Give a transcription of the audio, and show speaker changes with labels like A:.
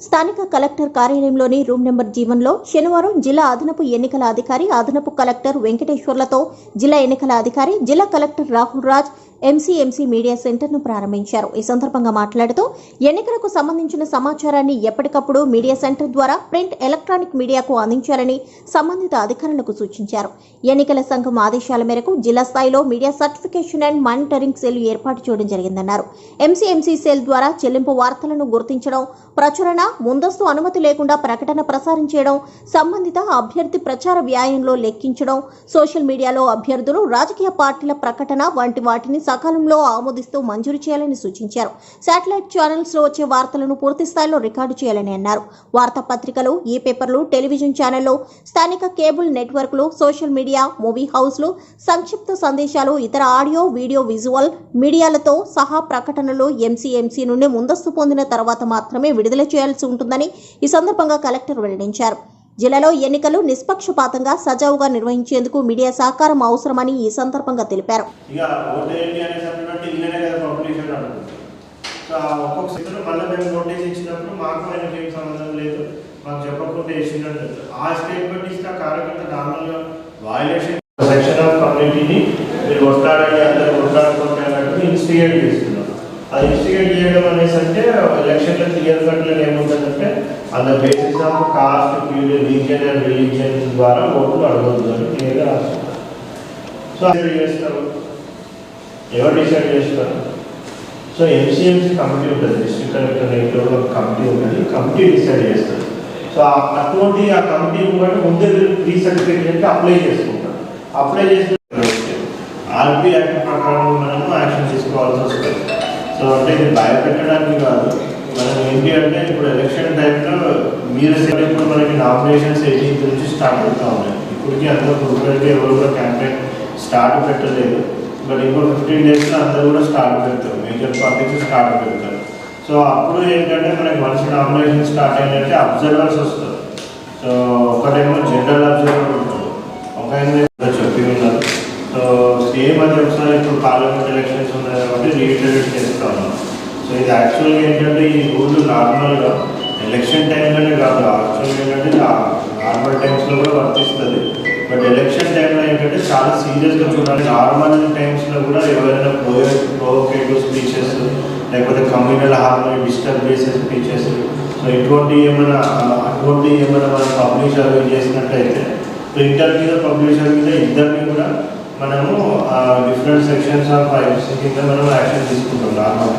A: స్థానిక కలెక్టర్ కార్యాలయంలోని room number జీవన్లో శనివారం జిల్లా అదనపు ఎన్నికల అధికారి అదనపు కలెక్టర్ వెంకటేశ్వర్లతో జిల్లా ఎన్నికల అధికారి జిల్లా collector Rahul Raj MCMC media సెంటర్ను ప్రారంభించారు. ఈ సందర్భంగా మాట్లాడుతూ ఎన్నికలకు సంబంధించిన సమాచారాన్ని ఎప్పటికప్పుడు మీడియా సెంటర్ ద్వారా ప్రింట్ ఎలక్ట్రానిక్ మీడియాకు అందించాలని సంబంధిత అధికారులకు సూచించారు. ఎన్నికల సంఘం ఆదేశాల మేరకు జిల్లా స్థాయిలో media certification and monitoring cell ఏర్పాటు చేయడం జరిగిందన్నారు. ఎంసీఎంసీ సెల్ ద్వారా చెల్లింపు వార్తలను గుర్తించడం ప్రచురణ ముందస్తు అనుమతి లేకుండా ప్రకటన ప్రసారం చేయడం సంబంధిత అభ్యర్థి ప్రచార వ్యాయంలో లెక్కించడం సోషల్ మీడియాలో అభ్యర్థులు రాజకీయ పార్టీల ప్రకటన వంటి వాటిని సకాలంలో ఆమోదిస్తూ మంజూరు చేయాలని సూచించారు. శాటిలైట్ ఛానల్స్లో వచ్చే వార్తలను పూర్తి స్థాయిలో రికార్డు చేయాలని అన్నారు. వార్తాపత్రికలు ఈ పేపర్లు టెలివిజన్ ఛానళ్ళు స్థానిక కేబుల్ నెట్వర్క్లు సోషల్ మీడియా మూవీ హౌస్లు సంక్షిప్త సందేశాలు ఇతర ఆడియో వీడియో విజువల్ మీడియాలతో సహా ప్రకటనలు ఎంసీఎంసీ నుండి ముందస్తు పొందిన తర్వాత మాత్రమే విడుదల చేయాల్సి ఉంటుందని ఈ సందర్భంగా కలెక్టర్ వెల్లడించారు. జిల్లాలో ఎన్నికలు నిష్పక్షపాతంగా సజావుగా నిర్వహించేందుకు మీడియా సహకారం అవసరమని ఈ సందర్భంగా తెలిపారు.
B: మాకు చెప్పకుండా వేసిందంటే ఆ స్టేట్మెంట్ ఇస్తే కార్యకర్త నార్మల్గా వాయిలేషన్ సెక్షన్ ఆఫ్ కమ్యూనిటీని మీరు కొట్లాడండి అన్నట్టు ఇన్స్టిగేట్ చేస్తున్నారు. అది ఇన్స్టిగేట్ చేయడం అనేసి అంటే ఎలక్షన్లో క్లియర్ కట్లో ఏముంటుందంటే అంత basis of caste region and religion ద్వారా ఓట్లు అడగొద్దు అని క్లియర్గా రాస్తున్నారు సో అది చేస్తారు? ఎవరు డిసైడ్ చేస్తారు? సో ఎంసీఎంసీ కమిటీ ఉంటుంది. డిస్ట్రిక్ట్ కలెక్టర్ రేట్లో కమిటీ ఉంటుంది. కమిటీ డిసైడ్ చేస్తారు. సో అటువంటి ఆ కమిటీ కూడా ముందే ప్రీ సర్టిఫికేట్ అప్లై చేసుకుంటారు. అప్లై చేసిన ఆర్బీ యాక్ట్ ప్రకారం మనము యాక్షన్ తీసుకోవాల్సి వస్తుంది. సో అంటే ఇది భయపెట్టడానికి కాదు. మనం ఏంటి అంటే ఇప్పుడు ఎలక్షన్ టైంలో మీరు ఇప్పుడు మనకి నామినేషన్స్ ఎయిటీన్త్ నుంచి స్టార్ట్ అవుతా ఉన్నాయి. ఇప్పటికీ అందరూ ప్రిపేర్గా ఎవరు కూడా క్యాంపెయిన్ స్టార్ట్ పెట్టలేదు. బట్ ఇంకో ఫిఫ్టీన్ డేస్లో అందరూ కూడా స్టార్ట్ పెడతారు. మేజర్ పార్టీస్ స్టార్ట్ పెడతారు. సో అప్పుడు ఏంటంటే మనకి వన్స్ నామినేషన్ స్టార్ట్ అయిందంటే అబ్జర్వర్స్ వస్తారు. సో ఒకటేమో జనరల్ అబ్జర్వర్ ఉంటారు. ఒక చెప్పి ఉన్నారు. సో సేమ్ అది ఒకసారి ఇప్పుడు పార్లమెంట్ ఎలక్షన్స్ ఉన్నాయి కాబట్టి రీఇటరేట్ చేస్తా ఉన్నాం సో ఇది యాక్చువల్గా ఏంటంటే ఈ రూల్ నార్మల్గా ఎలక్షన్ టైంలోనే కాదు యాక్చువల్గా ఏంటంటే నార్మల్ టైమ్స్లో కూడా వర్తిస్తుంది. బట్ ఎలక్షన్ టైంలో ఏంటంటే చాలా సీరియస్గా చూడాలి. నార్మల్ టైమ్స్లో కూడా ఎవరైనా ప్రో ప్రోవోకేటివ్ స్పీచెస్ లేకపోతే కమ్యూనల్ హార్మోని డిస్టర్బ్ చేసే స్పీచెస్ సో ఇటువంటి ఏమైనా అటువంటి ఏమైనా మనం పబ్లిష్ అవి చేసినట్టయితే ప్రింటర్ మీద పబ్లిషర్ మీద ఇద్దరిని కూడా మనము డిఫరెంట్ సెక్షన్స్ ఆఫ్ ఐఎఫ్సీ కింద మనం యాక్షన్ తీసుకుంటాం నార్మల్